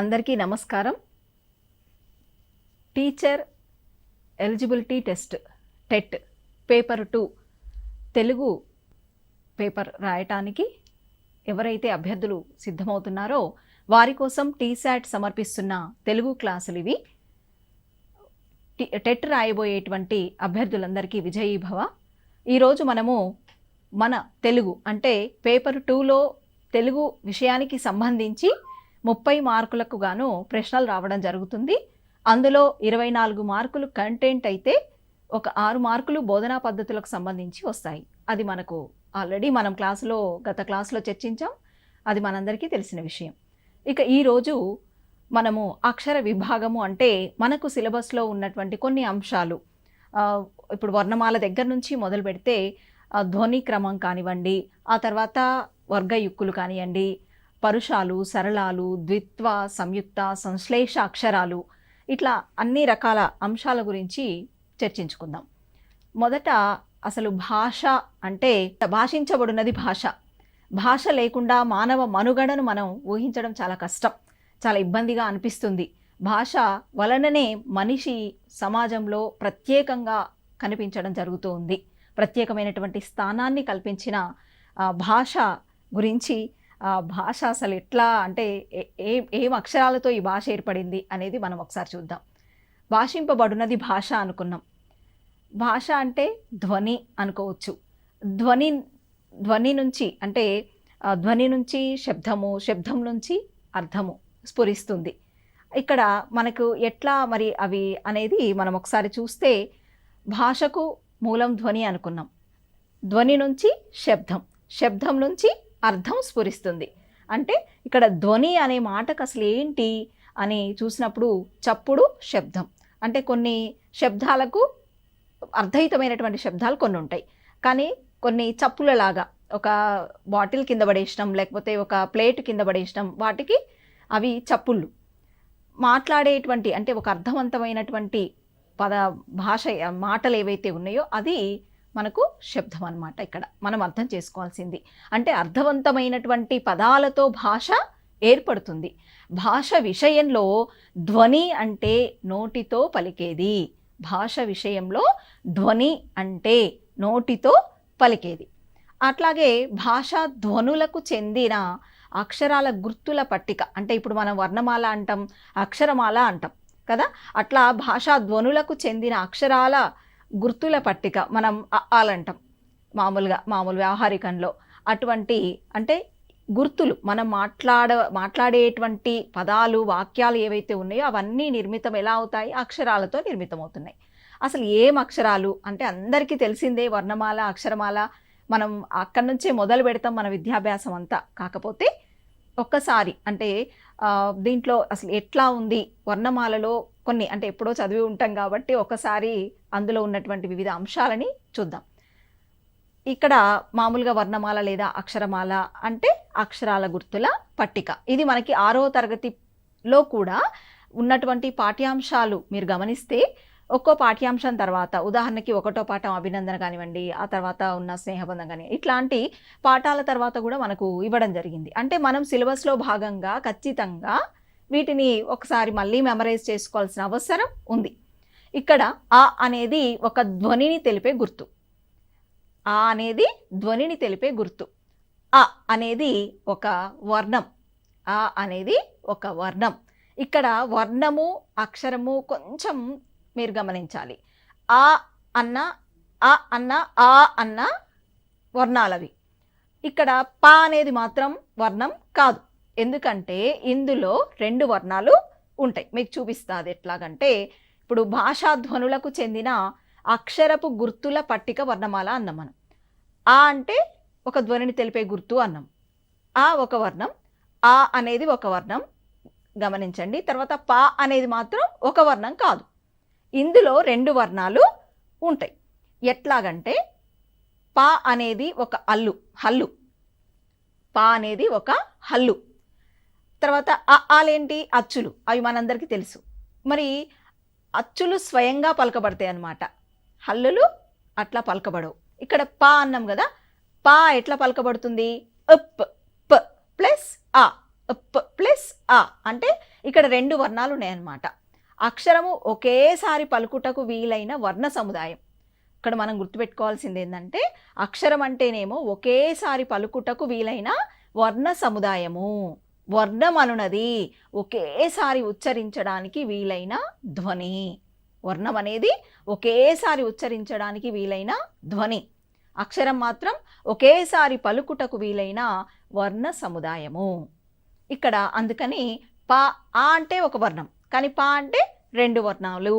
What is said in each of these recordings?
అందరికీ నమస్కారం. Teacher eligibility test TET paper two Telugu paper రాయటానికి ఎవరైతే అభ్యర్థులు సిద్ధమవుతున్నారో వారి కోసం టీశాట్ సమర్పిస్తున్న తెలుగు క్లాసులు ఇవి. టెట్ రాయబోయేటువంటి అభ్యర్థులందరికీ విజయీభవ. ఈరోజు మనము మన తెలుగు అంటే పేపర్ టూలో తెలుగు విషయానికి సంబంధించి ముప్పై మార్కులకు గాను ప్రశ్నలు రావడం జరుగుతుంది. అందులో ఇరవై నాలుగు మార్కులు కంటెంట్ అయితే ఒక ఆరు మార్కులు బోధనా పద్ధతులకు సంబంధించి వస్తాయి. అది మనకు ఆల్రెడీ మనం క్లాసులో గత క్లాసులో చర్చించాం. అది మనందరికీ తెలిసిన విషయం. ఇక ఈరోజు మనము అక్షర విభాగము అంటే మనకు సిలబస్లో ఉన్నటువంటి కొన్ని అంశాలు. ఇప్పుడు వర్ణమాల దగ్గర నుంచి మొదలు పెడితే ధ్వని క్రమం కానివ్వండి ఆ తర్వాత వర్గయుక్కులు కానివ్వండి పరుషాలు సరళాలు ద్విత్వ సంయుక్త సంశ్లేష అక్షరాలు ఇట్లా అన్ని రకాల అంశాల గురించి చర్చించుకుందాం. మొదట అసలు భాష అంటే భాషించబడినది భాష. భాష లేకుండా మానవ మనుగడను మనం ఊహించడం చాలా కష్టం చాలా ఇబ్బందిగా అనిపిస్తుంది. భాష వలననే మనిషి సమాజంలో ప్రత్యేకంగా కనిపించడం జరుగుతూ ఉంది ప్రత్యేకమైనటువంటి స్థానాన్ని కల్పించిన భాష గురించి భాష అసలు ఎట్లా అంటే ఏ- ఏం అక్షరాలతో ఈ భాష ఏర్పడింది అనేది మనం ఒకసారి చూద్దాం. భాషింపబడినది భాష అనుకున్నాం. భాష అంటే ధ్వని అనుకోవచ్చు. ధ్వని ధ్వని నుంచి అంటే ధ్వని నుంచి శబ్దము శబ్దం నుంచి అర్థము స్ఫురిస్తుంది. ఇక్కడ మనకు ఎట్లా మరి అవి అనేది మనం ఒకసారి చూస్తే భాషకు మూలం ధ్వని అనుకున్నాం. ధ్వని నుంచి శబ్దం శబ్దం నుంచి అర్థం స్ఫురిస్తుంది. అంటే ఇక్కడ ధ్వని అనే మాటకు అసలు ఏంటి అని చూసినప్పుడు చప్పుడు శబ్దం. అంటే కొన్ని శబ్దాలకు అర్థయుతమైనటువంటి శబ్దాలు కొన్ని ఉంటాయి. కానీ కొన్ని చప్పులలాగా ఒక బాటిల్ కింద పడేసినాం లేకపోతే ఒక ప్లేట్ కింద పడేసినాం వాటికి అవి చప్పుళ్ళు. మాట్లాడేటువంటి అంటే ఒక అర్థవంతమైనటువంటి పద భాష మాటలు ఏవైతే ఉన్నాయో అది మనకు శబ్దం అనమాట ఇక్కడ. మనం అర్థం చేసుకోవాల్సింది. అంటే అర్థవంతమైనటువంటి పదాలతో భాష ఏర్పడుతుంది. భాష విషయంలో ధ్వని అంటే నోటితో పలికేది. భాష విషయంలో ధ్వని అంటే నోటితో పలికేది. అట్లాగే భాషా ధ్వనులకు చెందిన అక్షరాల గుర్తుల పట్టిక. అంటే ఇప్పుడు మనం వర్ణమాల అంటాం అక్షరమాల అంటాం కదా? అట్లా భాషా ధ్వనులకు చెందిన అక్షరాల గుర్తుల పట్టిక మనం ఆలంటాం. మామూలుగా మామూలు వ్యావహారికంలో అటువంటి అంటే గుర్తులు మనం మాట్లాడ మాట్లాడేటువంటి పదాలు వాక్యాలు ఏవైతే ఉన్నాయో అవన్నీ నిర్మితం ఎలా అవుతాయి? అక్షరాలతో నిర్మితం అవుతున్నాయి అసలు ఏం అక్షరాలు? అంటే అందరికీ తెలిసిందే వర్ణమాల అక్షరమాల. మనం అక్కడి నుంచే మొదలు పెడతాం మన విద్యాభ్యాసం అంతా. కాకపోతే ఒక్కసారి అంటే దీంట్లో అసలు ఎట్లా ఉంది? వర్ణమాలలో కొన్ని అంటే ఎప్పుడో చదివి ఉంటాం కాబట్టి ఒకసారి అందులో ఉన్నటువంటి వివిధ అంశాలని చూద్దాం. ఇక్కడ మామూలుగా వర్ణమాల లేదా అక్షరమాల అంటే అక్షరాల గుర్తుల పట్టిక. ఇది మనకి ఆరో తరగతిలో కూడా ఉన్నటువంటి పాఠ్యాంశాలు మీరు గమనిస్తే ఒక్కో పాఠ్యాంశం తర్వాత ఉదాహరణకి ఒకటో పాఠం అభినందన కానివ్వండి ఆ తర్వాత ఉన్న స్నేహబంధం కానీ ఇట్లాంటి పాఠాల తర్వాత కూడా మనకు ఇవ్వడం జరిగింది. అంటే మనం సిలబస్లో భాగంగా ఖచ్చితంగా వీటిని ఒకసారి మళ్ళీ మెమరైజ్ చేసుకోవాల్సిన అవసరం ఉంది. ఇక్కడ ఆ అనేది ఒక ధ్వనిని తెలిపే గుర్తు. ఆ అనేది ధ్వనిని తెలిపే గుర్తు. అ అనేది ఒక వర్ణం. ఆ అనేది ఒక వర్ణం. ఇక్కడ వర్ణము అక్షరము కొంచెం మీరు గమనించాలి. ఆ అన్న ఆ అన్న ఆ అన్న వర్ణాలవి. ఇక్కడ ప అనేది మాత్రం వర్ణం కాదు. ఎందుకంటే ఇందులో రెండు వర్ణాలు ఉంటాయి. మీకు చూపిస్తా అది ఎట్లాగంటే ఇప్పుడు భాషాధ్వనులకు చెందిన అక్షరపు గుర్తుల పట్టిక వర్ణమాల అన్నాం మనం. ఆ అంటే ఒక ధ్వనిని తెలిపే గుర్తు అన్నం. ఆ ఒక వర్ణం ఆ అనేది ఒక వర్ణం గమనించండి. తర్వాత పా అనేది మాత్రం ఒక వర్ణం కాదు. ఇందులో రెండు వర్ణాలు ఉంటాయి. ఎట్లాగంటే పా అనేది ఒక అల్లు హల్లు. పా అనేది ఒక హల్లు. తర్వాత అ ఆలేంటి? అచ్చులు. అవి మనందరికీ తెలుసు. మరి అచ్చులు స్వయంగా పలకబడతాయి అన్నమాట. హల్లులు అట్లా పలకబడవు. ఇక్కడ పా అన్నాం కదా పా ఎట్లా పలకబడుతుంది? అప్ ప ప్లస్ ఆ అప్ ప్లస్ ఆ. అంటే ఇక్కడ రెండు వర్ణాలు ఉన్నాయన్నమాట. అక్షరము ఒకేసారి పలుకుటకు వీలైన వర్ణ సముదాయం. ఇక్కడ మనం గుర్తుపెట్టుకోవాల్సింది ఏంటంటే అక్షరం అంటేనేమో ఒకేసారి పలుకుటకు వీలైన వర్ణ సముదాయము. వర్ణం అనునది ఒకేసారి ఉచ్చరించడానికి వీలైన ధ్వని. వర్ణం అనేది ఒకేసారి ఉచ్చరించడానికి వీలైన ధ్వని. అక్షరం మాత్రం ఒకేసారి పలుకుటకు వీలైన వర్ణ సముదాయము. ఇక్కడ అందుకని పా ఆ అంటే ఒక వర్ణం. కానీ పా అంటే రెండు వర్ణాలు.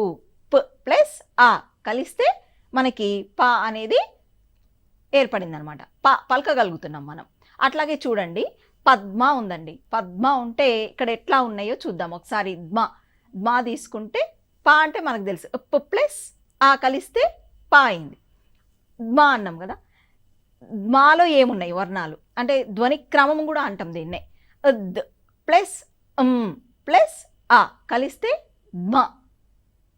ప ప్లస్ ఆ కలిస్తే మనకి పా అనేది ఏర్పడిందనమాట. ప పలకగలుగుతున్నాం మనం. అట్లాగే చూడండి. పద్మ ఉందండి. పద్మ ఉంటే ఇక్కడ ఎట్లా ఉన్నాయో చూద్దాం. ఒకసారి ద్మ ద్మ తీసుకుంటే పా అంటే మనకు తెలుసు. ఉప్పు ప్లస్ ఆ కలిస్తే పా అయింది. ద్మ అన్నాం కదా. ద్మాలో ఏమున్నాయి వర్ణాలు? అంటే ధ్వని క్రమం కూడా అంటాం దీన్నే. ద్ ప్లస్ ప్లస్ ఆ కలిస్తే ద్మ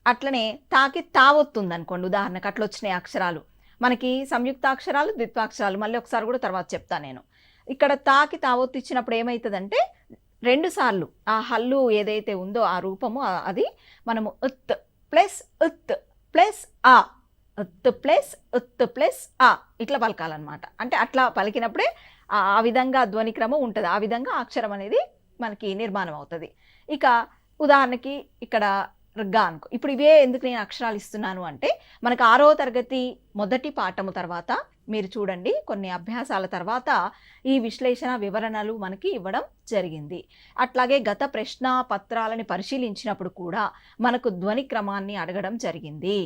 అట్లనే తాకి తావొత్తుంది అనుకోండి ఉదాహరణకు అట్లా వచ్చినాయి అక్షరాలు. మనకి సంయుక్తాక్షరాలు ద్విత్వాక్షరాలు మళ్ళీ ఒకసారి కూడా తర్వాత చెప్తాను నేను. ఇక్కడ తాకి తావొత్తు ఇచ్చినప్పుడు ఏమవుతుందంటే రెండుసార్లు ఆ హల్లు ఏదైతే ఉందో ఆ రూపము అది మనము ఉత్ ప్లస్ ఉత్ ప్లస్ ఆ ఉత్ ప్లస్ ఉత్ ప్లస్ ఆ ఇట్లా పలకాలన్నమాట. అంటే అట్లా పలికినప్పుడే ఆ ఆ విధంగా ధ్వనిక్రమం ఉంటుంది. ఆ విధంగా అక్షరం అనేది మనకి నిర్మాణం అవుతుంది. ఇక ఉదాహరణకి ఇక్కడ గా అనుకో ఇప్పుడు ఇవే ఎందుకు నేను అక్షరాలు ఇస్తున్నాను అంటే మనకు ఆరో తరగతి మొదటి పాఠము తర్వాత మీరు చూడండి కొన్ని అభ్యాసాల తర్వాత ఈ విశ్లేషణ వివరణలు మనకి ఇవ్వడం జరిగింది. అట్లాగే గత ప్రశ్న పత్రాలని పరిశీలించినప్పుడు కూడా మనకు ధ్వని క్రమాన్ని అడగడం జరిగింది.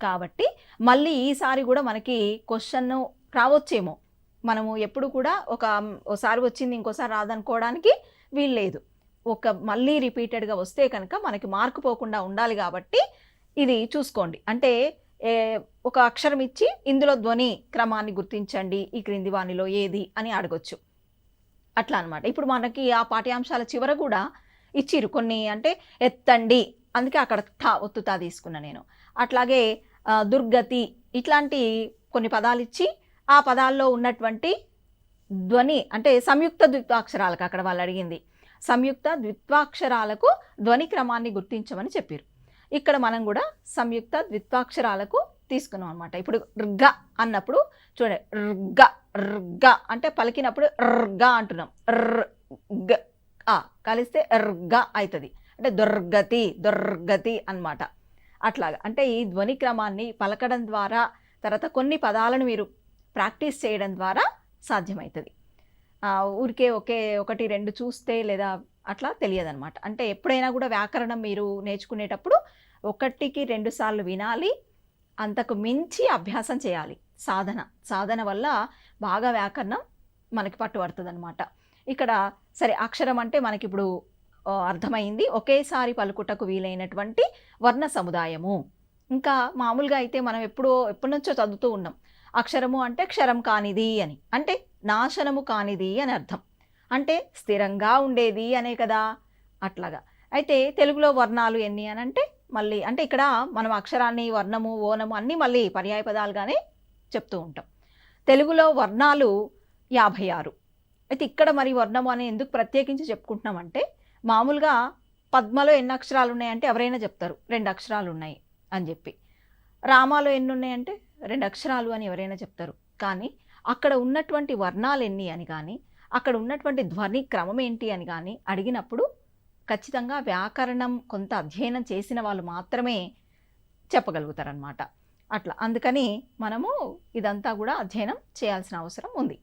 కాబట్టి మళ్ళీ ఈసారి కూడా మనకి క్వశ్చన్ రావచ్చేమో. మనము ఎప్పుడు కూడా ఒక ఒకసారి వచ్చింది ఇంకోసారి రాదనుకోవడానికి వీల్లేదు. ఒక మళ్ళీ రిపీటెడ్గా వస్తే కనుక మనకి మార్కు పోకుండా ఉండాలి కాబట్టి ఇది చూసుకోండి. అంటే ఒక అక్షరం ఇచ్చి ఇందులో ధ్వని క్రమాన్ని గుర్తించండి ఈ క్రింది వానిలో ఏది అని అడగొచ్చు. అట్లా అనమాట ఇప్పుడు మనకి ఆ పాఠ్యాంశాల చివర కూడా ఇచ్చిరు కొన్ని అంటే ఎత్తండి అందుకే అక్కడ ఠా ఒత్తుతా తీసుకున్నా నేను. అట్లాగే దుర్గతి ఇట్లాంటి కొన్ని పదాలు ఇచ్చి ఆ పదాల్లో ఉన్నటువంటి ధ్వని అంటే సంయుక్త ద్విత్వాక్షరాలకు అక్కడ వాళ్ళు అడిగింది సంయుక్త ద్విత్వాక్షరాలకు ధ్వని క్రమాన్ని గుర్తించమని చెప్పారు. ఇక్కడ మనం కూడా సంయుక్త ద్విత్వాక్షరాలకు తీసుకున్నాం అనమాట ఇప్పుడు ర్గ అన్నప్పుడు చూడండి ర్గ ర్గ అంటే పలికినప్పుడు ర్గ అంటున్నాం. ర్ గ కలిస్తే ర్గ అవుతుంది అంటే దుర్గతి దుర్గతి అన్నమాట. అట్లాగా అంటే ఈ ధ్వని క్రమాన్ని పలకడం ద్వారా తర్వాత కొన్ని పదాలను మీరు ప్రాక్టీస్ చేయడం ద్వారా సాధ్యమవుతుంది ఊరికే ఒకే ఒకటి రెండు చూస్తే లేదా అట్లా తెలియదనమాట. అంటే ఎప్పుడైనా కూడా వ్యాకరణం మీరు నేర్చుకునేటప్పుడు ఒకటికి రెండు సార్లు వినాలి అంతకు మించి అభ్యాసం చేయాలి. సాధన. సాధన వల్ల బాగా వ్యాకరణం మనకి పట్టుబడుతుంది అనమాట ఇక్కడ సరే అక్షరం అంటే మనకి ఇప్పుడు అర్థమైంది. ఒకేసారి పలుకుటకు వీలైనటువంటి వర్ణ సముదాయము. ఇంకా మామూలుగా అయితే మనం ఎప్పుడో ఎప్పటి నుంచో చదువుతూ ఉన్నాం. అక్షరము అంటే క్షరం కానిది అని. అంటే నాశనము కానిది అని అర్థం. అంటే స్థిరంగా ఉండేది అనే కదా. అట్లాగా. అయితే తెలుగులో వర్ణాలు ఎన్ని అని అంటే మళ్ళీ అంటే ఇక్కడ మనం అక్షరాన్ని వర్ణము ఓనము అన్నీ మళ్ళీ పర్యాయ పదాలుగానే చెప్తూ ఉంటాం. తెలుగులో వర్ణాలు యాభై ఆరు అయితే ఇక్కడ మరి వర్ణము అని ఎందుకు ప్రత్యేకించి చెప్పుకుంటున్నామంటే మామూలుగా పద్మలో ఎన్ని అక్షరాలు ఉన్నాయంటే ఎవరైనా చెప్తారు రెండు అక్షరాలు ఉన్నాయి అని చెప్పి. రామాలో ఎన్ని ఉన్నాయంటే రెండు అక్షరాలు అని ఎవరైనా చెప్తారు. కానీ అక్కడ ఉన్నటువంటి వర్ణాలు ఎన్ని అని కానీ అక్కడ ఉన్నటువంటి ధ్వని క్రమం ఏంటి అని కానీ అడిగినప్పుడు ఖచ్చితంగా వ్యాకరణం కొంత అధ్యయనం చేసిన వాళ్ళు మాత్రమే చెప్పగలుగుతారనమాట అట్లా. అందుకని మనము ఇదంతా కూడా అధ్యయనం చేయాల్సిన అవసరం ఉంది.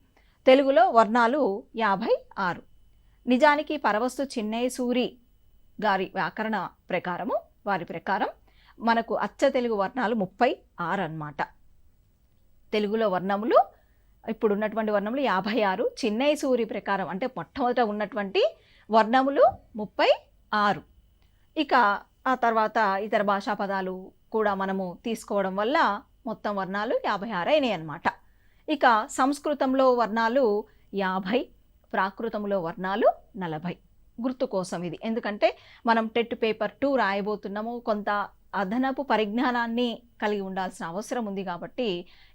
తెలుగులో వర్ణాలు యాభై ఆరు. నిజానికి పరవస్తు చిన్నయ్య సూరి గారి వ్యాకరణ ప్రకారము వారి ప్రకారం మనకు అచ్చ తెలుగు వర్ణాలు ముప్పై ఆరు అన్నమాట. తెలుగులో వర్ణములు ఇప్పుడు ఉన్నటువంటి వర్ణములు యాభై ఆరు చిన్నయ్య సూరి ప్రకారం అంటే మొట్టమొదట ఉన్నటువంటి వర్ణములు ముప్పై ఆరు ఇక ఆ తర్వాత ఇతర భాషా పదాలు కూడా మనము తీసుకోవడం వల్ల మొత్తం వర్ణాలు యాభై ఆరు అయినాయి అన్నమాట. ఇక సంస్కృతంలో వర్ణాలు యాభై ప్రాకృతంలో వర్ణాలు నలభై. గుర్తు కోసం ఇది. ఎందుకంటే మనం టెట్ పేపర్ టూ రాయబోతున్నాము కొంత అదనపు పరిజ్ఞానాన్ని కలిగి ఉండాల్సిన అవసరం ఉంది కాబట్టి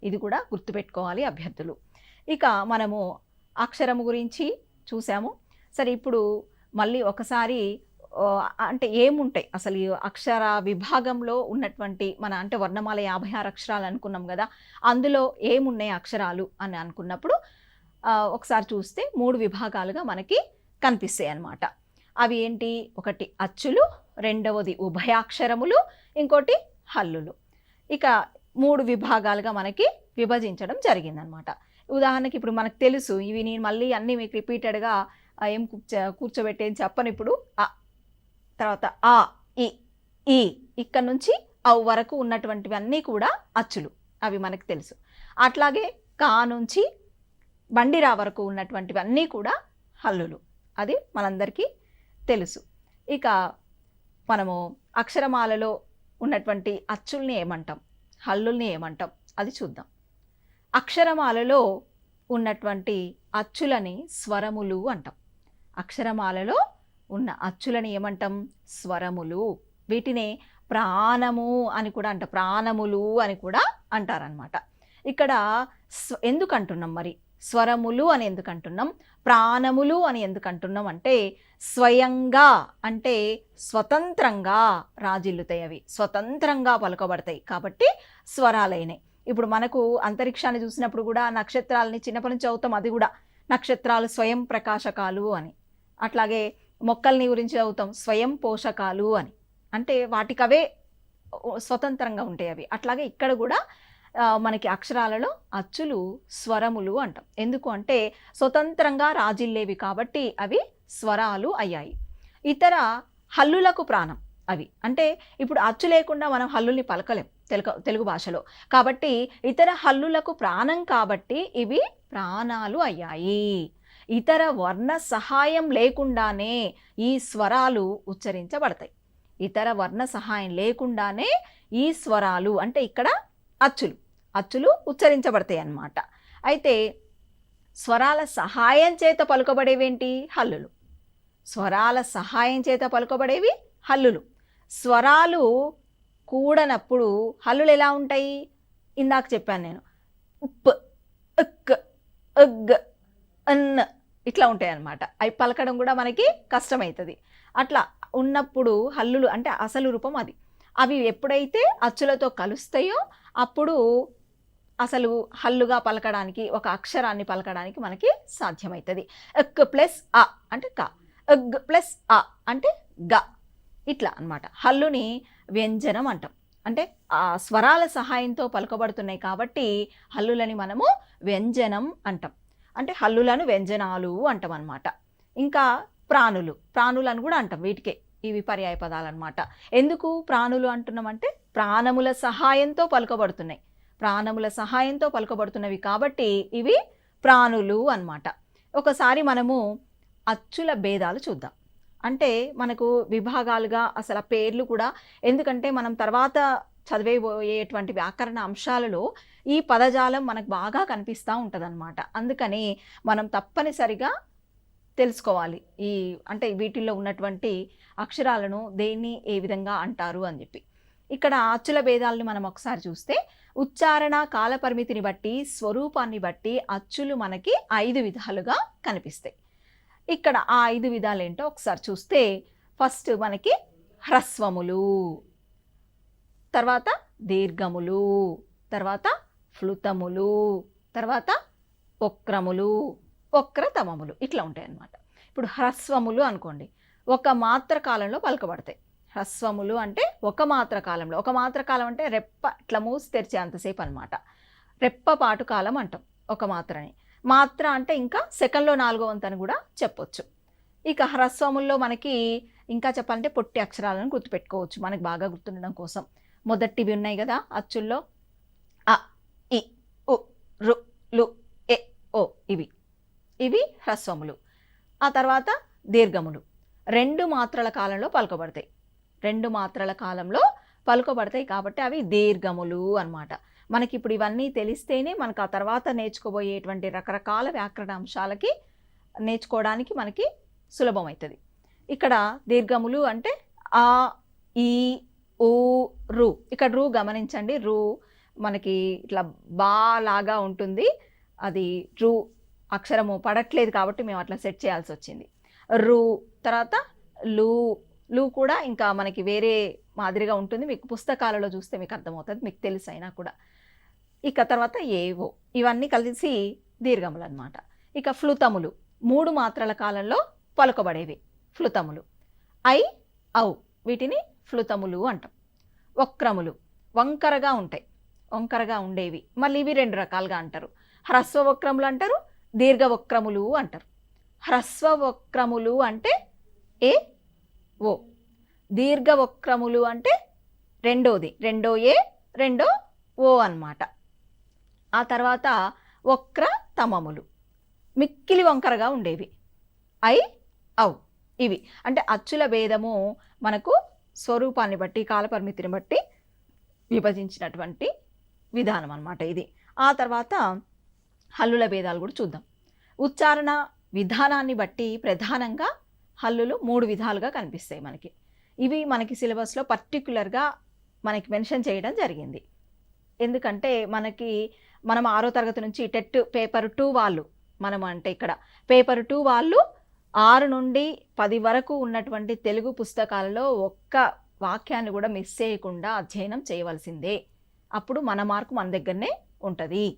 ఇది కూడా గుర్తుపెట్టుకోవాలి అభ్యర్థులు. ఇక మనము అక్షరము గురించి చూసాము. సరే ఇప్పుడు మళ్ళీ ఒకసారి అంటే ఏముంటాయి? అసలు ఈ అక్షర విభాగంలో ఉన్నటువంటి మన అంటే వర్ణమాల యాభై ఆరు అక్షరాలు అనుకున్నాం కదా అందులో ఏమున్నాయి అక్షరాలు అని అనుకున్నప్పుడు ఒకసారి చూస్తే మూడు విభాగాలుగా మనకి కనిపిస్తాయి అన్నమాట. అవి ఏంటి? ఒకటి అచ్చులు రెండవది ఉభయాక్షరములు ఇంకోటి హల్లులు. ఇక మూడు విభాగాలుగా మనకి విభజించడం జరిగిందనమాట. ఉదాహరణకి ఇప్పుడు మనకు తెలుసు ఇవి నేను మళ్ళీ అన్నీ మీకు రిపీటెడ్గా ఏం కూర్చో చెప్పను ఇప్పుడు. ఆ తర్వాత ఆ ఈ ఈ ఇక్కడ నుంచి అవు వరకు ఉన్నటువంటివి అన్నీ కూడా అచ్చులు అవి మనకు తెలుసు. అట్లాగే కా నుంచి బండిరా వరకు ఉన్నటువంటివి అన్నీ కూడా హల్లులు. అది మనందరికీ తెలుసు. ఇక మనము అక్షరమాలలో ఉన్నటువంటి అచ్చుల్ని ఏమంటాం? హల్లుల్ని ఏమంటాం? అది చూద్దాం. అక్షరమాలలో ఉన్నటువంటి అచ్చులని స్వరములు అంటాం. అక్షరమాలలో ఉన్న అచ్చులని ఏమంటాం? స్వరములు. వీటినే ప్రాణము అని కూడా అంట ప్రాణములు అని కూడా అంటారనమాట ఇక్కడ స్వ ఎందుకంటున్నాం మరి? స్వరములు అని ఎందుకు అంటున్నాం ప్రాణములు అని ఎందుకు అంటున్నాం అంటే స్వయంగా అంటే స్వతంత్రంగా రాజిల్లుతాయి అవి. స్వతంత్రంగా పలుకబడతాయి. కాబట్టి స్వరాలైనవి ఇప్పుడు మనకు అంతరిక్షాన్ని చూసినప్పుడు కూడా నక్షత్రాలని చిన్నప్పటి నుంచి అవుతాం అది కూడా నక్షత్రాలు స్వయం ప్రకాశకాలు అని. అట్లాగే మొక్కల్ని గురించి చదువుతాం. స్వయం పోషకాలు అని. అంటే వాటికవే స్వతంత్రంగా ఉంటాయి అవి. అట్లాగే ఇక్కడ కూడా మనకి అక్షరాలలో అచ్చులు స్వరములు అంటాం. ఎందుకు అంటే స్వతంత్రంగా రాజిల్లేవి కాబట్టి అవి స్వరాలు అయ్యాయి. ఇతర హల్లులకు ప్రాణం అవి. అంటే ఇప్పుడు అచ్చు లేకుండా మనం హల్లుల్ని పలకలేం తెలుగు తెలుగు భాషలో. కాబట్టి ఇతర హల్లులకు ప్రాణం కాబట్టి ఇవి ప్రాణాలు అయ్యాయి. ఇతర వర్ణ సహాయం లేకుండానే ఈ స్వరాలు ఉచ్చరించబడతాయి. ఇతర వర్ణ సహాయం లేకుండానే ఈ స్వరాలు అంటే ఇక్కడ అచ్చులు. అచ్చులు ఉచ్చరించబడతాయి అన్నమాట. అయితే స్వరాల సహాయం చేత పలుకబడేవేంటి? హల్లులు. స్వరాల సహాయం చేత పలుకబడేవి? హల్లులు. స్వరాలు కూడనప్పుడు హల్లులు ఎలా ఉంటాయి? ఇందాక చెప్పాను నేను. ఉప్ ఉక్ ఉగ్ అన్న ఇట్లా ఉంటాయి అన్నమాట అవి పలకడం కూడా మనకి కష్టమవుతుంది అట్లా ఉన్నప్పుడు హల్లులు అంటే అసలు రూపం అది. అవి ఎప్పుడైతే అచ్చులతో కలుస్తాయో అప్పుడు అసలు హల్లుగా పలకడానికి ఒక అక్షరాన్ని పలకడానికి మనకి సాధ్యమవుతుంది ఎక్ ప్లస్ అ అంటే క. ఎగ్ ప్లస్ అ అంటే గ. ఇట్లా అనమాట హల్లుని వ్యంజనం అంటాం. అంటే ఆ స్వరాల సహాయంతో పలుకబడుతున్నాయి కాబట్టి హల్లులని మనము వ్యంజనం అంటాం. అంటే హల్లులను వ్యంజనాలు అంటాం అనమాట ఇంకా ప్రాణులు. ప్రాణులను కూడా అంటాం వీటికే. ఇవి పర్యాయ పదాలు అనమాట ఎందుకు ప్రాణులు అంటున్నామంటే ప్రాణముల సహాయంతో పలుకబడుతున్నాయి. ప్రాణముల సహాయంతో పలుకబడుతున్నవి కాబట్టి ఇవి ప్రాణులు అన్నమాట. ఒకసారి మనము అచ్చుల భేదాలు చూద్దాం. అంటే మనకు విభాగాలుగా అసలు ఆ పేర్లు కూడా ఎందుకంటే మనం తర్వాత చదివేబోయేటువంటి వ్యాకరణ అంశాలలో ఈ పదజాలం మనకు బాగా కనిపిస్తూ ఉంటుంది అందుకని మనం తప్పనిసరిగా తెలుసుకోవాలి. ఈ అంటే వీటిల్లో ఉన్నటువంటి అక్షరాలను దేన్ని ఏ విధంగా అంటారు అని చెప్పి. ఇక్కడ అచ్చుల భేదాలను మనం ఒకసారి చూస్తే ఉచ్చారణ కాలపరిమితిని బట్టి స్వరూపాన్ని బట్టి అచ్చులు మనకి ఐదు విధాలుగా కనిపిస్తాయి. ఇక్కడ ఆ ఐదు విధాలు ఏంటో ఒకసారి చూస్తే ఫస్ట్ మనకి హ్రస్వములు తర్వాత దీర్ఘములు తర్వాత ఫ్లుతములు తర్వాత వక్రములు వక్రతమములు ఇట్లా ఉంటాయి అన్నమాట ఇప్పుడు హ్రస్వములు అనుకోండి ఒక మాత్ర కాలంలో పలకబడతాయి. హ్రస్వములు అంటే ఒక మాత్ర కాలంలో. ఒక మాత్ర కాలం అంటే రెప్ప ఇట్లా మూసి తెరిచే అంతసేపు అనమాట రెప్పపాటు కాలం అంటాం ఒక మాత్రని. మాత్ర అంటే ఇంకా సెకండ్లో నాలుగో వంతు అని కూడా చెప్పొచ్చు. ఇక హ్రస్వముల్లో మనకి ఇంకా చెప్పాలంటే పొట్టి అక్షరాలను గుర్తుపెట్టుకోవచ్చు. మనకి బాగా గుర్తుండడం కోసం. మొదటివి ఉన్నాయి కదా అచ్చుల్లో. అ ఇ ఉ రు లు ఎ ఓ ఇవి. ఇవి హ్రస్వములు. ఆ తర్వాత దీర్ఘములు. రెండు మాత్రల కాలంలో పలుకబడతాయి. రెండు మాత్రల కాలంలో పలుకబడతాయి కాబట్టి అవి దీర్ఘములు అన్నమాట. మనకి ఇప్పుడు ఇవన్నీ తెలిస్తేనే మనకు ఆ తర్వాత నేర్చుకోబోయేటువంటి రకరకాల వ్యాకరణ అంశాలకి నేర్చుకోవడానికి మనకి సులభమవుతుంది ఇక్కడ దీర్ఘములు అంటే ఆ ఈ ఊ రు. ఇక్కడ రు గమనించండి. రు మనకి ఇట్లా బా లాగా ఉంటుంది. అది రు అక్షరము పడట్లేదు కాబట్టి మేము అట్లా సెట్ చేయాల్సి వచ్చింది రు తర్వాత లు లు కూడా ఇంకా మనకి వేరే మాదిరిగా ఉంటుంది. మీకు పుస్తకాలలో చూస్తే మీకు అర్థమవుతుంది. మీకు తెలుసు అయినా కూడా. ఇక తర్వాత ఏవో. ఇవన్నీ కలిసి దీర్ఘములు అన్నమాట ఇక ఫ్లుతములు. మూడు మాత్రల కాలంలో పలుకబడేవి ఫ్లుతములు. ఐ ఔ వీటిని ఫ్లుతములు అంటాం. వక్రములు. వంకరగా ఉంటాయి. వంకరగా ఉండేవి. మళ్ళీ ఇవి రెండు రకాలుగా అంటారు. హ్రస్వ వక్రములు అంటారు. దీర్ఘ వక్రములు అంటారు. హ్రస్వ వక్రములు అంటే ఏ? ఓ. దీర్ఘ వక్రములు అంటే రెండోది. రెండో ఏ రెండో ఓ అన్నమాట. ఆ తర్వాత వక్ర తమములు మిక్కిలి వంకరగా ఉండేవి. ఐ ఔ ఇవి. అంటే అచ్చుల భేదము మనకు స్వరూపాన్ని బట్టి కాలపరిమితిని బట్టి విభజించినటువంటి విధానం అన్నమాట ఇది. ఆ తర్వాత హల్లుల భేదాలు కూడా చూద్దాం. ఉచ్చారణ విధానాన్ని బట్టి ప్రధానంగా హల్లులు మూడు విధాలుగా కనిపిస్తాయి మనకి. ఇవి మనకి సిలబస్లో పర్టికులర్గా మనకి మెన్షన్ చేయడం జరిగింది. ఎందుకంటే మనకి మనం ఆరో తరగతి నుంచి టెట్ పేపర్ టూ వాళ్ళు మనం అంటే ఇక్కడ. పేపర్ టూ వాళ్ళు ఆరు నుండి పది వరకు ఉన్నటువంటి తెలుగు పుస్తకాలలో ఒక్క వాక్యాన్ని కూడా మిస్ చేయకుండా అధ్యయనం చేయవలసిందే. అప్పుడు మన మార్కు మన దగ్గరనే ఉంటుంది.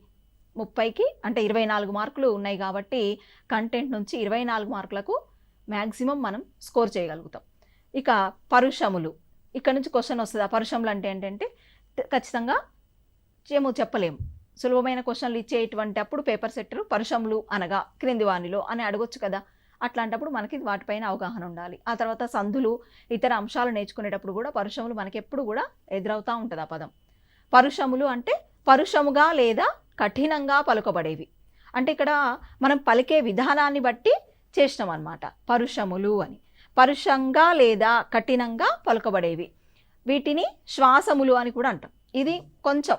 ముప్పైకి అంటే ఇరవై నాలుగు మార్కులు ఉన్నాయి కాబట్టి కంటెంట్ నుంచి ఇరవై నాలుగు మార్కులకు మ్యాక్సిమం మనం స్కోర్ చేయగలుగుతాం. ఇక పరుషములు. ఇక్కడ నుంచి క్వశ్చన్ వస్తుంది. ఆ పరుషములు అంటే ఏంటంటే ఖచ్చితంగా ఏమో చెప్పలేము సులభమైన క్వశ్చన్లు ఇచ్చేటువంటి అప్పుడు పేపర్ సెట్టర్ పరుషములు అనగా క్రింది వాణిలో అని అడగొచ్చు కదా. అట్లాంటప్పుడు మనకి వాటిపైన అవగాహన ఉండాలి. ఆ తర్వాత సంధులు ఇతర అంశాలు నేర్చుకునేటప్పుడు కూడా పరుషములు మనకి ఎప్పుడు కూడా ఎదురవుతూ ఉంటుంది ఆ పదం. పరుషములు అంటే పరుషముగా లేదా కఠినంగా పలుకబడేవి. అంటే ఇక్కడ మనం పలికే విధానాన్ని బట్టి చేసినాం అనమాట పరుషములు అని. పరుషంగా లేదా కఠినంగా పలుకబడేవి. వీటిని శ్వాసములు అని కూడా అంటాం. ఇది కొంచెం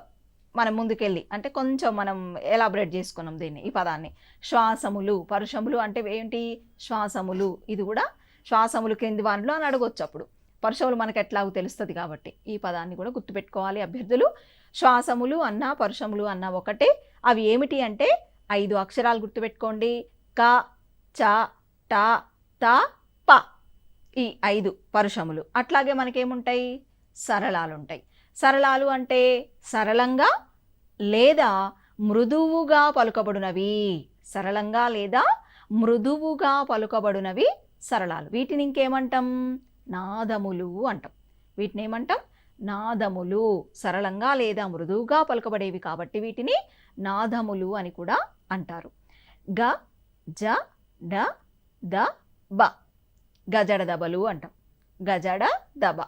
మనం ముందుకెళ్ళి అంటే కొంచెం మనం ఎలాబరేట్ చేసుకున్నాం దీన్ని ఈ పదాన్ని. శ్వాసములు పరుషములు అంటే ఏంటి? శ్వాసములు. ఇది కూడా శ్వాసములు కింది వానిలో అని అడగొచ్చు అప్పుడు. పరుషములు మనకు ఎట్లాగో తెలుస్తుంది కాబట్టి ఈ పదాన్ని కూడా గుర్తుపెట్టుకోవాలి అభ్యర్థులు. శ్వాసములు అన్న పరుషములు అన్న ఒకటే. అవి ఏమిటి అంటే ఐదు అక్షరాలు గుర్తుపెట్టుకోండి. క చ ట త ప ఈ ఐదు పరుషములు. అట్లాగే మనకేముంటాయి? సరళాలు ఉంటాయి సరళాలు అంటే సరళంగా లేదా మృదువుగా పలుకబడినవి. సరళంగా లేదా మృదువుగా పలుకబడినవి సరళాలు. వీటిని ఇంకేమంటాం? నాదములు అంటాం. వీటిని ఏమంటాం నాదములు. సరళంగా లేదా మృదువుగా పలుకబడేవి కాబట్టి వీటిని నాదములు అని కూడా అంటారు. గ జ డ ద బ. గజడ దబలు అంటాం. గజడ దబ.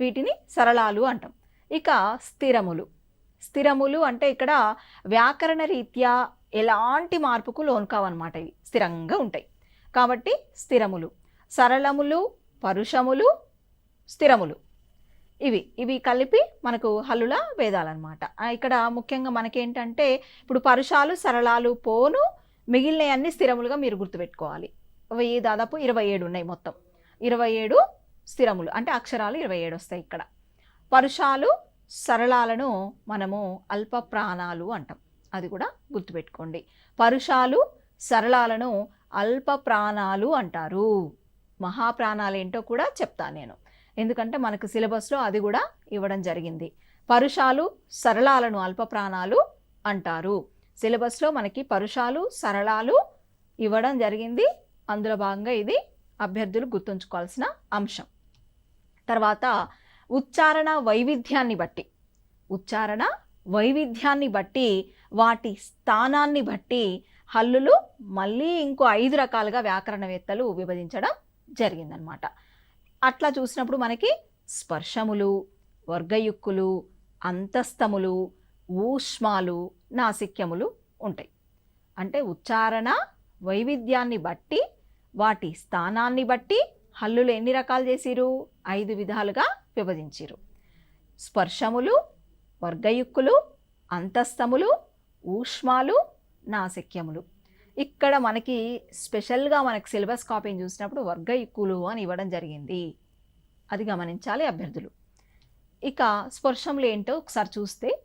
వీటిని సరళాలు అంటాం. ఇక స్థిరములు. స్థిరములు అంటే ఇక్కడ వ్యాకరణ రీత్యా ఎలాంటి మార్పుకు లోను కావన్నమాట ఇవి. స్థిరంగా ఉంటాయి. కాబట్టి స్థిరములు. సరళములు పరుషములు స్థిరములు. ఇవి. ఇవి కలిపి మనకు హల్లుల వేదాలన్నమాట. ఇక్కడ ముఖ్యంగా మనకేంటంటే ఇప్పుడు పరుషాలు సరళాలు పోను మిగిలినవన్నీ స్థిరములుగా మీరు గుర్తుపెట్టుకోవాలి. వెయ్యి దాదాపు ఇరవై ఏడు ఉన్నాయి మొత్తం. ఇరవై ఏడు స్థిరములు. అంటే అక్షరాలు ఇరవై ఏడు వస్తాయి ఇక్కడ. పరుషాలు సరళాలను మనము అల్ప ప్రాణాలు అంటాం. అది కూడా గుర్తుపెట్టుకోండి. పరుషాలు సరళాలను అల్ప ప్రాణాలు అంటారు. మహాప్రాణాలు ఏంటో కూడా చెప్తాను నేను. ఎందుకంటే మనకు సిలబస్లో అది కూడా ఇవ్వడం జరిగింది. పరుషాలు సరళాలను అల్ప ప్రాణాలు అంటారు. సిలబస్లో మనకి పరుషాలు సరళాలు ఇవ్వడం జరిగింది. అందులో భాగంగా ఇది అభ్యర్థులు గుర్తుంచుకోవాల్సిన అంశం. తర్వాత ఉచ్చారణ వైవిధ్యాన్ని బట్టి ఉచ్చారణ వైవిధ్యాన్ని బట్టి వాటి స్థానాన్ని బట్టి హల్లులు మళ్ళీ ఇంకో ఐదు రకాలుగా వ్యాకరణవేత్తలు విభజించడం జరిగిందనమాట. అట్లా చూసినప్పుడు మనకి స్పర్శములు వర్గయుక్కులు అంతస్తములు ఊష్మాలు నాసిక్యములు ఉంటాయి. అంటే ఉచ్చారణ వైవిధ్యాన్ని బట్టి వాటి స్థానాన్ని బట్టి హల్లులు ఎన్ని రకాలు చేసిరు? ఐదు విధాలుగా విభజించిరు. స్పర్శములు వర్గయుక్కులు అంతస్తములు ఊష్మాలు నాసిక్యములు. ఇక్కడ మనకి స్పెషల్గా మనకి సిలబస్ కాపీని చూసినప్పుడు వర్గయుక్కులు అని ఇవ్వడం జరిగింది. అది గమనించాలి అభ్యర్థులు. ఇక స్పర్శములు ఏంటో ఒకసారి చూస్తే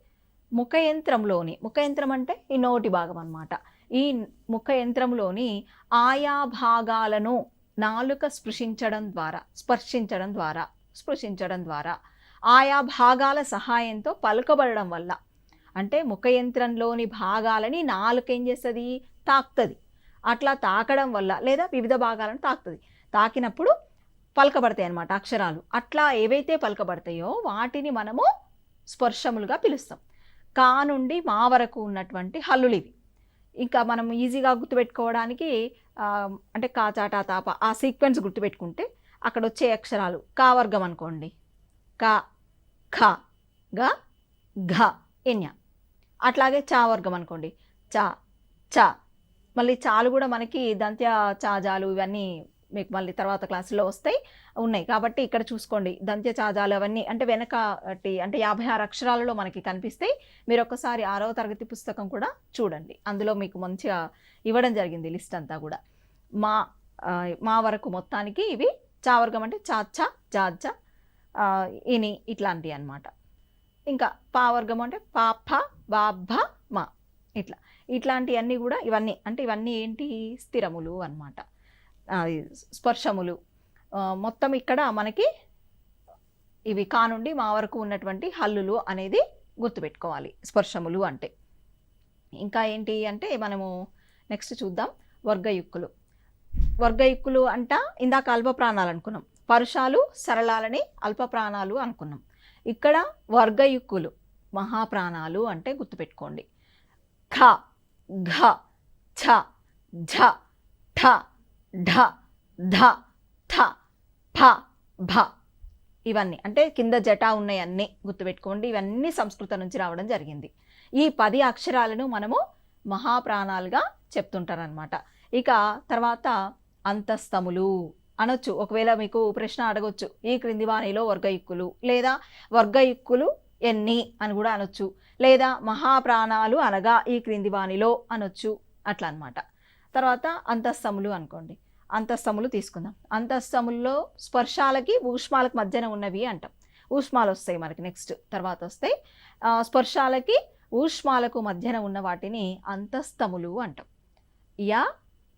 ముఖ యంత్రంలోని ముఖ యంత్రం అంటే ఈ నోటి భాగం అనమాట ఈ ముఖ యంత్రంలోని ఆయా భాగాలను నాలుక స్పృశించడం ద్వారా స్పర్శించడం ద్వారా స్పృశించడం ద్వారా ఆయా భాగాల సహాయంతో పలుకబడడం వల్ల అంటే ముఖయంత్రంలోని భాగాలని నాలుక ఏం చేస్తుంది? తాకుతుంది. అట్లా తాకడం వల్ల లేదా వివిధ భాగాలను తాకుతుంది. తాకినప్పుడు పలకబడతాయి అన్నమాట అక్షరాలు. అట్లా ఏవైతే పలకబడతాయో వాటిని మనము స్పర్శములుగా పిలుస్తాం. కా నుండి మా వరకు ఉన్నటువంటి హల్లులు ఇవి. ఇంకా మనం ఈజీగా గుర్తుపెట్టుకోవడానికి అంటే కాచాటా తాప ఆ సీక్వెన్స్ గుర్తుపెట్టుకుంటే అక్కడ వచ్చే అక్షరాలు కా వర్గం అనుకోండి. కా ఖ గ ఘ ఎన్య అట్లాగే చా వర్గం అనుకోండి. చా చ. మళ్ళీ చాలు కూడా మనకి దంత్య చాజాలు ఇవన్నీ మీకు మళ్ళీ తర్వాత క్లాసులో వస్తాయి ఉన్నాయి. కాబట్టి ఇక్కడ చూసుకోండి. దంత్య చాజాలు అవన్నీ అంటే వెనకటి అంటే యాభై ఆరు అక్షరాలలో మనకి కనిపిస్తాయి. మీరు ఒకసారి ఆరవ తరగతి పుస్తకం కూడా చూడండి. అందులో మీకు మంచిగా ఇవ్వడం జరిగింది లిస్ట్ అంతా కూడా. మా మా వరకు మొత్తానికి ఇవి చావర్గం అంటే చాచ జాజ ఇని ఇట్లాంటివి అన్నమాట. ఇంకా పావర్గం అంటే పాప బాభ మా ఇట్లా. ఇట్లాంటివన్నీ కూడా ఇవన్నీ అంటే ఇవన్నీ ఏంటి? స్థిరములు అన్నమాట. స్పర్శములు. మొత్తం ఇక్కడ మనకి ఇవి కానుండి మా వరకు ఉన్నటువంటి హల్లులు అనేది గుర్తుపెట్టుకోవాలి. స్పర్శములు అంటే. ఇంకా ఏంటి అంటే మనము నెక్స్ట్ చూద్దాం. వర్గయుక్కులు. వర్గయుక్కులు అంట ఇందాక అల్ప ప్రాణాలు అనుకున్నాం. పరుషాలు సరళాలని అల్ప ప్రాణాలు అనుకున్నాం. ఇక్కడ వర్గయుక్కులు మహాప్రాణాలు అంటే గుర్తుపెట్టుకోండి. ఖ ఘ ఛ ఝ ఠ ఢ ధ థ ఫ భ. ఇవన్నీ. అంటే కింద జట ఉన్నాయన్నీ గుర్తుపెట్టుకోండి. ఇవన్నీ సంస్కృతం నుంచి రావడం జరిగింది. ఈ పది అక్షరాలను మనము మహాప్రాణాలుగా చెప్తుంటారనమాట ఇక తర్వాత అంతస్తములు అనొచ్చు. ఒకవేళ మీకు ప్రశ్న అడగొచ్చు. ఈ క్రింది వాణిలో వర్గయుక్కులు లేదా వర్గయుక్కులు ఎన్ని అని కూడా అనొచ్చు. లేదా మహాప్రాణాలు అనగా ఈ క్రింది వాణిలో అనొచ్చు. అట్లా అన్నమాట. తర్వాత అంతస్తములు అనుకోండి. అంతస్తములు తీసుకుందాం. అంతస్తముల్లో స్పర్శాలకి ఊష్మాలకు మధ్యన ఉన్నవి అంటాం. ఊష్మాలు వస్తాయి మనకి నెక్స్ట్ తర్వాత వస్తాయి. స్పర్శాలకి ఊష్మాలకు మధ్యన ఉన్న వాటిని అంతస్తములు అంటాం. యా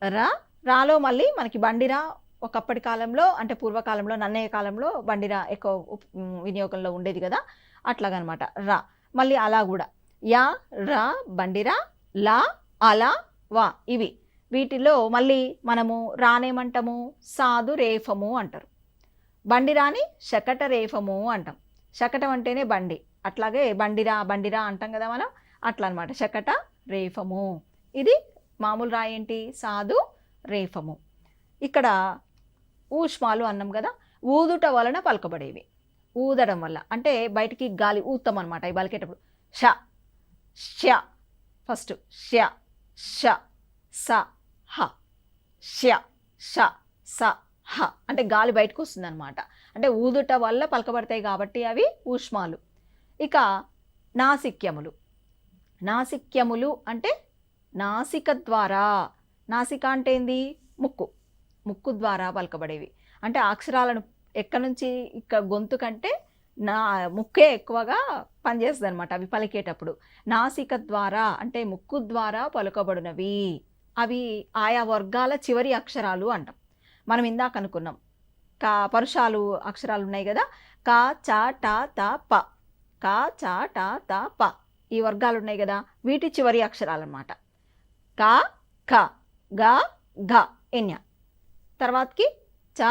రా రాలో మళ్ళీ మనకి బండిరా ఒకప్పటి కాలంలో అంటే పూర్వకాలంలో నన్నయ్య కాలంలో బండిరా ఎక్కువ వినియోగంలో ఉండేది కదా? అట్లాగనమాట. రా మళ్ళీ అలా కూడా. యా రా బండిరా లా అలా వా ఇవి. వీటిలో మళ్ళీ మనము రానేమంటాము సాధు రేఫము అంటారు. బండి రాని శకట రేఫము అంటాం. శకటం అంటేనే బండి. అట్లాగే బండిరా బండిరా అంటాం కదా మనం అట్లా అనమాట శకట రేఫము. ఇది మామూలు రాయి ఏంటి? సాధు రేఫము. ఇక్కడ ఊష్మాలు అన్నాం కదా ఊదుట వలన పలకబడేవి. ఊదడం వల్ల. అంటే బయటికి గాలి ఊతాం అనమాట ఈ పలికేటప్పుడు. ష ష ఫస్ట్ ష ష స హ ష ష స హ అంటే గాలి బయటకు వస్తుంది అనమాట అంటే ఊదుట వల్ల పలకబడతాయి కాబట్టి అవి ఊష్మాలు. ఇక నాసిక్యములు. నాసిక్యములు అంటే నాసిక ద్వారా. నాసిక అంటే ఏంది? ముక్కు. ముక్కు ద్వారా పలకబడేవి. అంటే అక్షరాలను ఎక్కడి నుంచి ఇక్కడ గొంతు కంటే నా ముక్కే ఎక్కువగా పనిచేస్తుంది అనమాట అవి పలికేటప్పుడు. నాసిక ద్వారా అంటే ముక్కు ద్వారా పలుకబడినవి. అవి ఆయా వర్గాల చివరి అక్షరాలు అంటాం. మనం ఇందాక అనుకున్నాం. కా పరుషాలు అక్షరాలు ఉన్నాయి కదా? కా చా టా తా ప. కా చా టా తా ప. ఈ వర్గాలు ఉన్నాయి కదా? వీటి చివరి అక్షరాలు అనమాట కా ఖ గ ఘ ఎన్య తర్వాతకి చ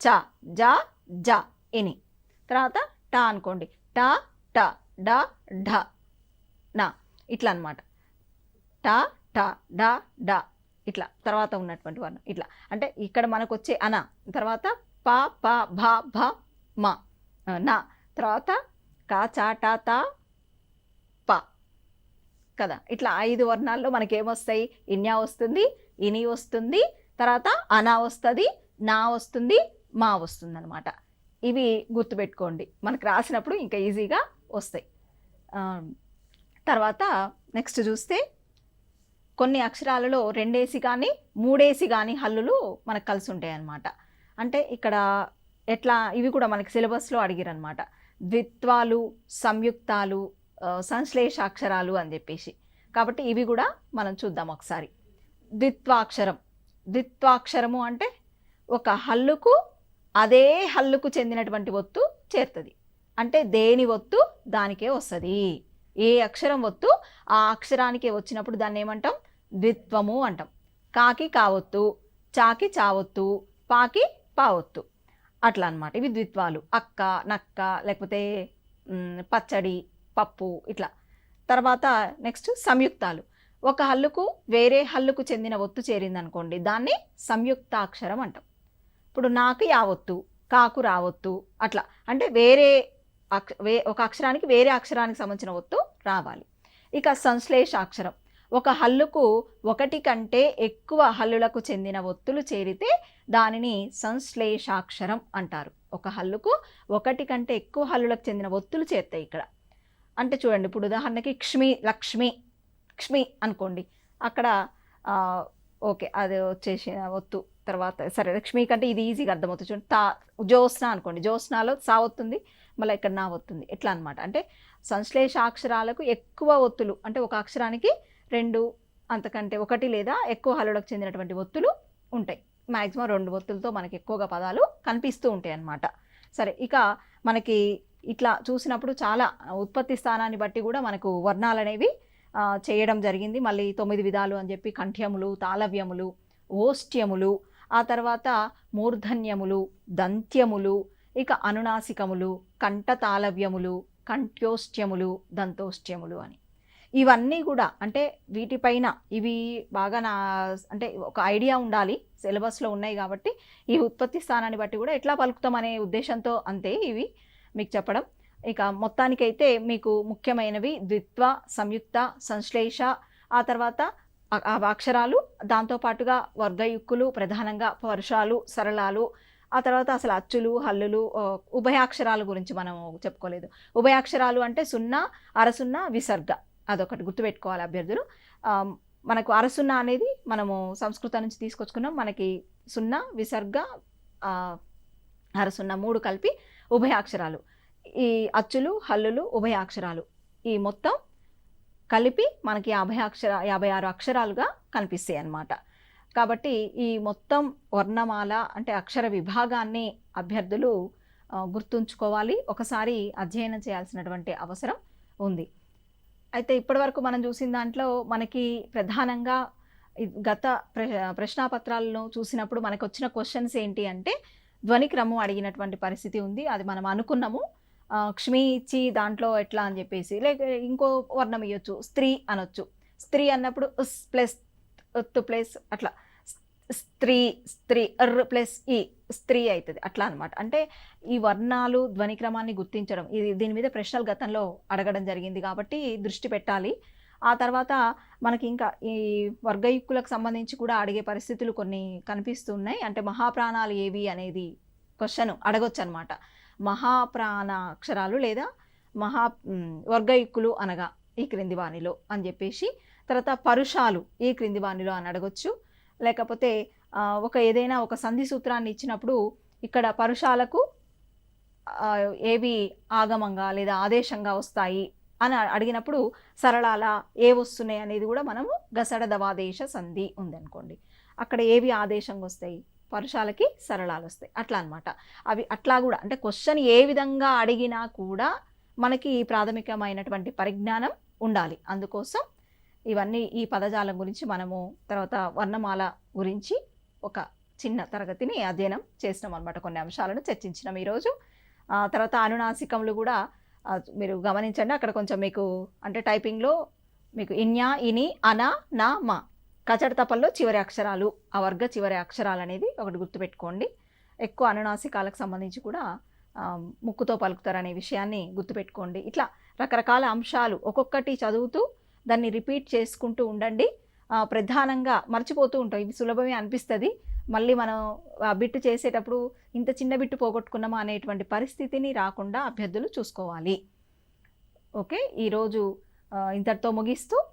చ జ జ ఎని తర్వాత టా అనుకోండి. టా ట డ ఢ. నా. ఇట్లా అనమాట టా టా డా డా. ఇట్లా తర్వాత ఉన్నటువంటి వర్ణం. ఇట్లా. అంటే ఇక్కడ మనకు వచ్చే అన. తర్వాత ప ప భ భ మ. నా. తర్వాత కా చా టా తా ప. కదా. ఇట్లా ఐదు వర్ణాల్లో మనకి ఏమొస్తాయి ఇన్యా వస్తుంది ఇని వస్తుంది తర్వాత అనా వస్తుంది నా వస్తుంది మా వస్తుంది అనమాట ఇవి గుర్తుపెట్టుకోండి. మనకు రాసినప్పుడు ఇంకా ఈజీగా వస్తాయి. తర్వాత నెక్స్ట్ చూస్తే కొన్ని అక్షరాలలో రెండేసి కానీ మూడేసి కానీ హల్లులు మనకు కలిసి ఉంటాయి అన్నమాట. అంటే ఇక్కడ ఎట్లా ఇవి కూడా మనకి సిలబస్లో అడిగిరనమాట ద్విత్వాలు సంయుక్తాలు సంశ్లేష సంశ్లేషాక్షరాలు అని చెప్పేసి. కాబట్టి ఇవి కూడా మనం చూద్దాం ఒకసారి. ద్విత్వాక్షరం. ద్విత్వాక్షరము అంటే ఒక హల్లుకు అదే హల్లుకు చెందినటువంటి ఒత్తు చేరుతుంది. అంటే దేని ఒత్తు? దానికే వస్తుంది. ఏ అక్షరం ఒత్తు? ఆ అక్షరానికే వచ్చినప్పుడు దాన్ని ఏమంటాం? ద్విత్వము అంటాం. కాకి కావొత్తు చాకి చావొత్తు పాకి పావొత్తు. అట్లా అనమాట ఇవి ద్విత్వాలు. అక్క నక్క లేకపోతే పచ్చడి పప్పు ఇట్లా. తర్వాత నెక్స్ట్ సంయుక్తాలు. ఒక హల్లుకు వేరే హల్లుకు చెందిన ఒత్తు చేరిందనుకోండి దాన్ని సంయుక్తాక్షరం అంటాం. ఇప్పుడు నాకు యావొత్తు కాకు రావొత్తు అట్లా. అంటే వేరే అక్ష వే ఒక అక్షరానికి వేరే అక్షరానికి సంబంధించిన ఒత్తు రావాలి. ఇక సంశ్లేష అక్షరం ఒక హల్లుకు ఒకటి కంటే ఎక్కువ హల్లులకు చెందిన ఒత్తులు చేరితే దానిని సంశ్లేషాక్షరం అంటారు. ఒక హల్లుకు ఒకటి కంటే ఎక్కువ హల్లులకు చెందిన ఒత్తులు చేరుతాయి ఇక్కడ. అంటే చూడండి ఇప్పుడు ఉదాహరణకి క్ష్మి లక్ష్మి క్ష్మి అనుకోండి. అక్కడ ఓకే అది వచ్చేసి ఒత్తు తర్వాత సరే లక్ష్మి కంటే ఇది ఈజీగా అర్థమవుతుంది. చూడండి తా జ్యోత్స్న అనుకోండి. జ్యోత్స్నాలో సా వస్తుంది మళ్ళీ ఇక్కడ నా వస్తుంది ఎట్లా అనమాట అంటే సంశ్లేషాక్షరాలకు ఎక్కువ ఒత్తులు అంటే ఒక అక్షరానికి రెండు అంతకంటే ఒకటి లేదా ఎక్కువ హల్లులకు చెందినటువంటి ఒత్తులు ఉంటాయి. మ్యాక్సిమం రెండు ఒత్తులతో మనకి ఎక్కువగా పదాలు కనిపిస్తూ ఉంటాయి అన్నమాట. సరే ఇక మనకి ఇట్లా చూసినప్పుడు చాలా ఉత్పత్తి స్థానాన్ని బట్టి కూడా మనకు వర్ణాలు అనేవి చేయడం జరిగింది. మళ్ళీ తొమ్మిది విధాలు అని చెప్పి కంఠ్యములు తాళవ్యములు ఓష్ట్యములు ఆ తర్వాత మూర్ధన్యములు దంత్యములు ఇక అనునాసికములు కంఠ తాళవ్యములు కంఠ్యోష్ట్యములు దంతోష్ట్యములు అని. ఇవన్నీ కూడా అంటే వీటిపైన ఇవి బాగా నా అంటే ఒక ఐడియా ఉండాలి సిలబస్లో ఉన్నాయి కాబట్టి ఈ ఉత్పత్తి స్థానాన్ని బట్టి కూడా ఎట్లా పలుకుతాం అనే ఉద్దేశంతో అంతే ఇవి మీకు చెప్పడం. ఇక మొత్తానికైతే మీకు ముఖ్యమైనవి ద్విత్వ సంయుక్త సంశ్లేష ఆ తర్వాత అక్షరాలు దాంతోపాటుగా వర్గయుక్కులు ప్రధానంగా పరుషాలు సరళాలు ఆ తర్వాత అసలు అచ్చులు హల్లులు ఉభయాక్షరాల గురించి మనం చెప్పుకోలేదు. ఉభయాక్షరాలు అంటే సున్నా అరసున్నా విసర్గ. అదొకటి గుర్తుపెట్టుకోవాలి అభ్యర్థులు. మనకు అరసున్నా అనేది మనము సంస్కృతం నుంచి తీసుకొచ్చుకున్నాం. మనకి సున్నా విసర్గ అరసున్న మూడు కలిపి ఉభయాక్షరాలు ఈ అచ్చులు హల్లులు ఉభయాక్షరాలు ఈ మొత్తం కలిపి మనకి యాభై అక్షర యాభై ఆరు అక్షరాలుగా కనిపిస్తాయి అన్నమాట. కాబట్టి ఈ మొత్తం వర్ణమాల అంటే అక్షర విభాగాన్ని అభ్యర్థులు గుర్తుంచుకోవాలి. ఒకసారి అధ్యయనం చేయాల్సినటువంటి అవసరం ఉంది. అయితే ఇప్పటివరకు మనం చూసిన దాంట్లో మనకి ప్రధానంగా గత ప్ర ప్రశ్నాపత్రాలను చూసినప్పుడు మనకు వచ్చిన క్వశ్చన్స్ ఏంటి అంటే ధ్వని క్రమం అడిగినటువంటి పరిస్థితి ఉంది అది మనం అనుకున్నాము. క్ష్మి ఇచ్చి దాంట్లో ఎట్లా అని చెప్పేసి లేక ఇంకో వర్ణం ఇవ్వచ్చు స్త్రీ అనొచ్చు. స్త్రీ అన్నప్పుడు ఉస్ ప్లస్ ఒత్తు ప్లస్ అట్లా. స్త్రీ స్త్రీ ఎర్ ప్లస్ ఈ. స్త్రీ అవుతుంది అట్లా అనమాట అంటే ఈ వర్ణాలు ధ్వనిక్రమాన్ని గుర్తించడం ఇది దీని మీద ప్రశ్నలు గతంలో అడగడం జరిగింది కాబట్టి దృష్టి పెట్టాలి. ఆ తర్వాత మనకి ఇంకా ఈ వర్గయుక్కులకు సంబంధించి కూడా అడిగే పరిస్థితులు కొన్ని కనిపిస్తున్నాయి. అంటే మహాప్రాణాలు ఏవి అనేది క్వశ్చన్ అడగొచ్చు అనమాట మహాప్రాణ అక్షరాలు లేదా మహా వర్గయుక్కులు అనగా ఈ క్రింది వాణిలో అని చెప్పేసి తర్వాత పరుషాలు ఈ క్రింది వాణిలో అని అడగొచ్చు. లేకపోతే ఒక ఏదైనా ఒక సంధి సూత్రాన్ని ఇచ్చినప్పుడు ఇక్కడ పరుషాలకు ఏవి ఆగమంగా లేదా ఆదేశంగా వస్తాయి అని అడిగినప్పుడు సరళాల ఏ వస్తున్నాయి అనేది కూడా మనము గసడదవాదేశ సంధి ఉందనుకోండి. అక్కడ ఏవి ఆదేశంగా వస్తాయి? పరుషాలకి సరళాలు వస్తాయి. అట్లా అనమాట అవి అట్లా కూడా అంటే క్వశ్చన్ ఏ విధంగా అడిగినా కూడా మనకి ఈ ప్రాథమికమైనటువంటి పరిజ్ఞానం ఉండాలి. అందుకోసం ఇవన్నీ ఈ పదజాలం గురించి మనము తర్వాత వర్ణమాల గురించి ఒక చిన్న తరగతిని అధ్యయనం చేసినాం అనమాట కొన్ని అంశాలను చర్చించినాం ఈరోజు. ఆ, తర్వాత అనునాసికములు కూడా మీరు గమనించండి అక్కడ కొంచెం మీకు అంటే టైపింగ్లో మీకు ఇన్యా ఇని అనా నా మా కచడ తపల్లో చివరి అక్షరాలు ఆ వర్గ చివరి అక్షరాలు అనేది ఒకటి గుర్తుపెట్టుకోండి. ఎక్కువ అనునాసికాలకు సంబంధించి కూడా ముక్కుతో పలుకుతారనే విషయాన్ని గుర్తుపెట్టుకోండి. ఇట్లా రకరకాల అంశాలు ఒక్కొక్కటి చదువుతూ దాన్ని రిపీట్ చేసుకుంటూ ఉండండి. ప్రధానంగా మర్చిపోతూ ఉంటాం. ఇవి సులభమే అనిపిస్తుంది. మళ్ళీ మనం ఆ బిట్టు చేసేటప్పుడు ఇంత చిన్న బిట్టు పోగొట్టుకున్నామా అనేటువంటి పరిస్థితిని రాకుండా అభ్యర్థులు చూసుకోవాలి. ఓకే? ఈరోజు ఇంతటితో ముగిస్తూ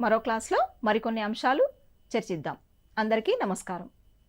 మరో క్లాస్లో మరికొన్ని అంశాలు చర్చిద్దాం. అందరికీ నమస్కారం.